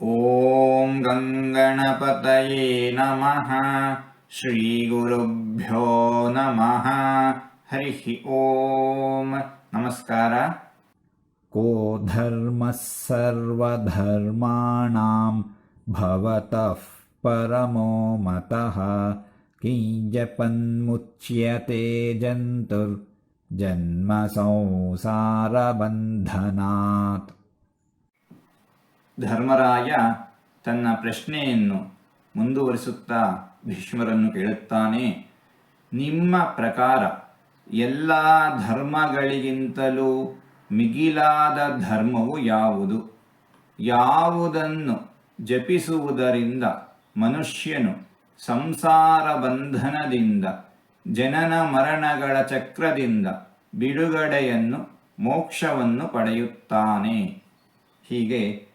ॐ गङ्गणपतये नमः ಶ್ರೀಗುರುಭ್ಯೋ ನಮಃ ಹರಿಃ ಓಂ ನಮಸ್ಕಾರ को धर्मः सर्वधर्माणां भवतः परमो मतः किञ्जपन्मुच्यते जन्तुर्जन्मसंसारबन्धनात् ಧರ್ಮರಾಯ ತನ್ನ ಪ್ರಶ್ನೆಯನ್ನು ಮುಂದುವರಿಸುತ್ತಾ ಭೀಷ್ಮರನ್ನು ಕೇಳುತ್ತಾನೆ, ನಿಮ್ಮ ಪ್ರಕಾರ ಎಲ್ಲ ಧರ್ಮಗಳಿಗಿಂತಲೂ ಮಿಗಿಲಾದ ಧರ್ಮವು ಯಾವುದು? ಯಾವುದನ್ನು ಜಪಿಸುವುದರಿಂದ ಮನುಷ್ಯನು ಸಂಸಾರ ಬಂಧನದಿಂದ, ಜನನ ಮರಣಗಳ ಚಕ್ರದಿಂದ ಬಿಡುಗಡೆಯನ್ನು ಮೋಕ್ಷವನ್ನು ಪಡೆಯುತ್ತಾನೆ? ಹೀಗೆ